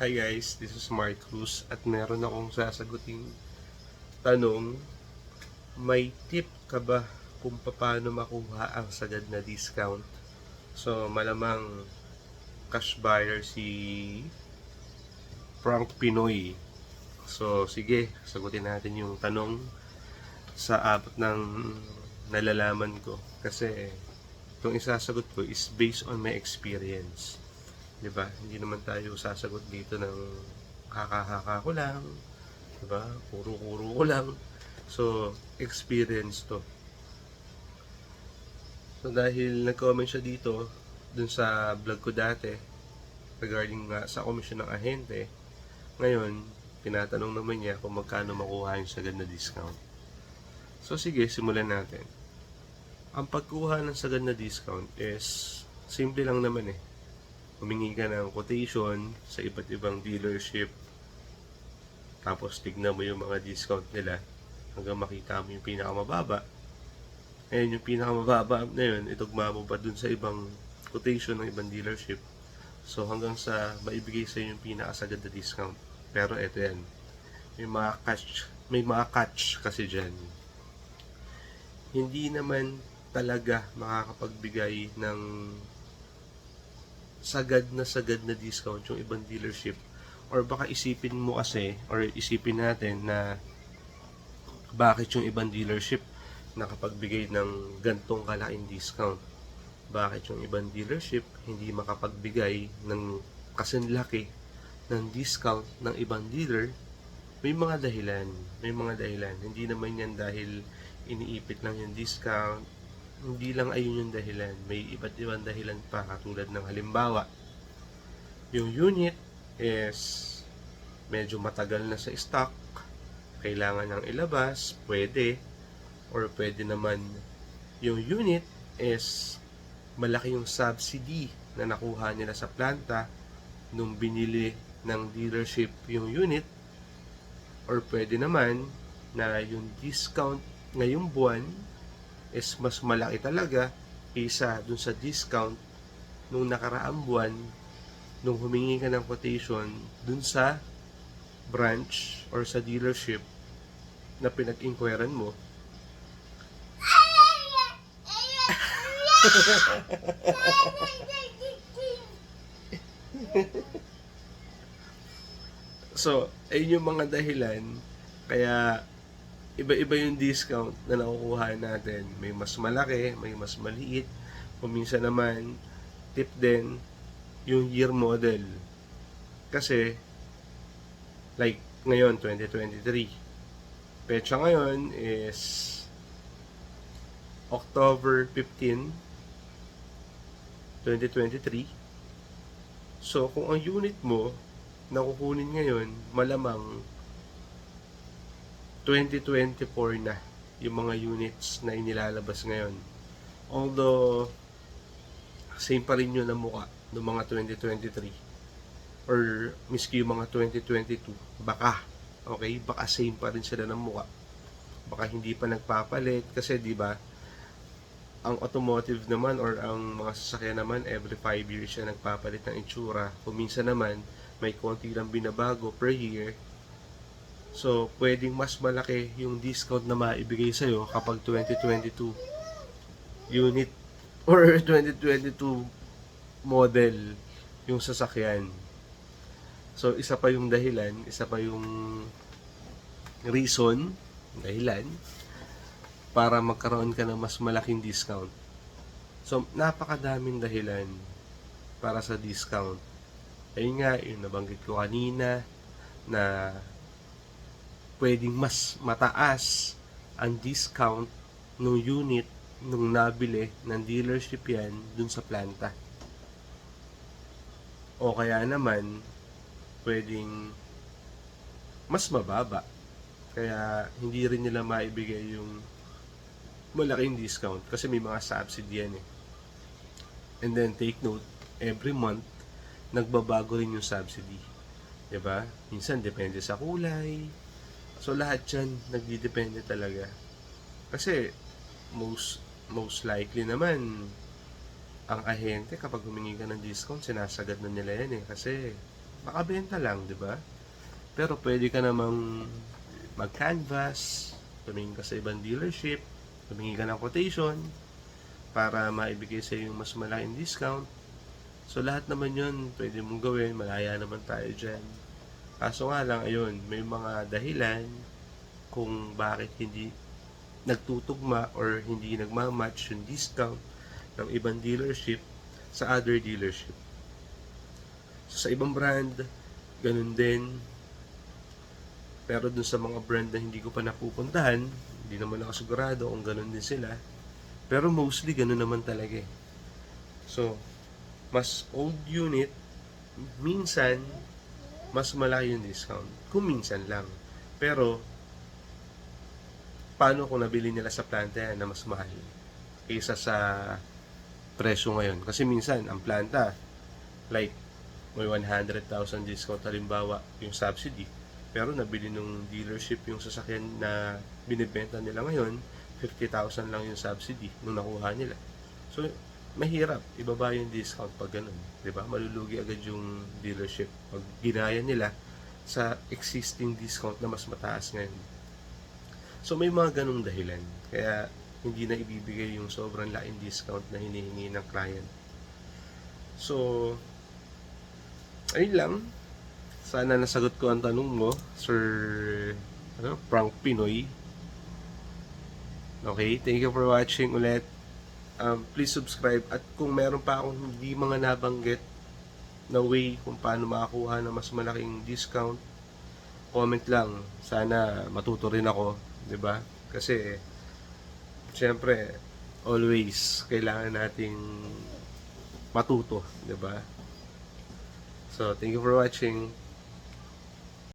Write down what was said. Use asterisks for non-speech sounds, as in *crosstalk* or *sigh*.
Hi guys, this is Mark Cruz at meron akong sasaguting tanong. May tip ka ba kung paano makuha ang sagad na discount? So malamang cash buyer si Frank Pinoy. So sige, sagutin natin yung tanong sa abot ng nalalaman ko. Kasi itong isasagot ko is based on my experience. 'Di ba? Hindi naman tayo sasagot dito ng haka-haka ko lang, 'di ba? Kuro-kuro ko lang. So, experience 'to. So, dahil nag-comment siya dito dun sa vlog ko dati regarding nga sa komisyon ng ahente, ngayon, tinatanong naman niya kung magkano makuha yung sagad na discount. So, sige, simulan natin. Ang pagkuha ng sagad na discount is simple lang naman eh humingi ka ng quotation sa iba't ibang dealership tapos tignan mo yung mga discount nila hanggang makita mo yung pinakamababa. Ngayon yung pinakamababa na yun itugma mo pa dun sa ibang quotation ng ibang dealership? So hanggang sa maibigay sa yung pinakasagad na discount. Pero eto yan may mga catch may mga catch kasi dyan. Hindi naman talaga makakapagbigay ng sagad na sagad na discount yung ibang dealership. Or baka isipin mo kasi or isipin natin na bakit yung ibang dealership nakapagbigay ng gantong kalaking discount? Bakit yung ibang dealership hindi makapagbigay ng kasinlaki ng discount ng ibang dealer? May mga dahilan may mga dahilan. Hindi naman yan dahil iniipit lang yung discount hindi lang ayun yung dahilan. May iba't ibang dahilan pa katulad ng halimbawa, yung unit is medyo matagal na sa stock, kailangan nang ilabas, pwede, or pwede naman yung unit is malaki yung subsidy na nakuha nila sa planta nung binili ng dealership yung unit. Or pwede naman na yung discount ngayong buwan is mas malaki talaga kaysa dun sa discount nung nakaraang buwan nung humingi ka ng quotation dun sa branch or sa dealership na pinag-inquiran mo. *laughs* So, ayun yung mga dahilan. Kaya iba-iba yung discount na nakukuha natin. May mas malaki, may mas maliit. Kung minsan naman, tip din yung year model. Kasi, like ngayon, 2023. Pecha ngayon is October 15, 2023. So, kung ang unit mo nakukunin ngayon, malamang 2024 na yung mga units na inilalabas ngayon. Although, same pa rin yun ang muka ng mga 2023 or miski yung mga 2022 baka okay? Baka same pa rin sila ng muka baka hindi pa nagpapalit kasi di ba ang automotive naman or ang mga sasakyan naman every 5 years siya nagpapalit ng itsura. Kung minsan naman may konti lang binabago per year So, pwedeng mas malaki yung discount na maibigay sa'yo kapag 2022 unit *laughs* or 2022 model yung sasakyan. So, isa pa yung dahilan, isa pa yung reason, dahilan, para magkaroon ka ng mas malaking discount. So, napakadaming dahilan para sa discount. Ayun nga, yung nabanggit ko kanina, na pwedeng mas mataas ang discount ng unit nung nabili ng dealership yan dun sa planta. O kaya naman, pwedeng mas mababa. Kaya hindi rin nila maibigay yung malaking discount kasi may mga subsidy yan eh. And then take note, every month, nagbabago rin yung subsidy. 'Di ba? Minsan depende sa kulay, So lahat 'yan nagdidepende talaga. Kasi most most likely naman ang ahente kapag humingi ka ng discount, sinasagad na nila yan eh. Kasi makabenta lang, di ba? Pero pwede ka namang mag-canvas, tumingin ka sa ibang dealership, tumingin ka ng quotation, para maibigay sa yung mas malaking discount. So lahat naman yun, pwede mong gawin, malaya naman tayo dyan. Kaso nga lang, ayun, may mga dahilan kung bakit hindi nagtutugma or hindi nagmamatch yung discount ng ibang dealership sa other dealership. So, sa ibang brand, ganun din. Pero dun sa mga brand na hindi ko pa napupuntahan, hindi naman ako sigurado kung ganun din sila. Pero mostly ganun naman talaga eh. So, mas old unit, minsan, mas malaki yung discount. Kung minsan lang. Pero, paano kung nabili nila sa planta na mas mahal kaysa sa presyo ngayon? Kasi minsan, ang planta, like, may 100,000 discount halimbawa yung subsidy. Pero nabili nung dealership yung sasakyan na binibenta nila ngayon, 50,000 lang yung subsidy nung nakuha nila. So, mahirap ibaba yung discount pag ganun. ba Malulugi agad yung dealership pag ginaya nila sa existing discount na mas mataas ngayon. So, may mga ganung dahilan. Kaya, hindi na ibibigay yung sobrang laking discount na hinihingi ng client. So, ayun lang. Sana nasagot ko ang tanong mo, Sir ano, Frank Pinoy. Okay, thank you for watching ulit. Um, please subscribe at kung meron pa akong hindi mga nabanggit na way kung paano makakuha ng mas malaking discount, comment lang. Sana matuto rin ako, 'di ba? Kasi syempre always kailangan nating matuto, 'di ba? So, thank you for watching.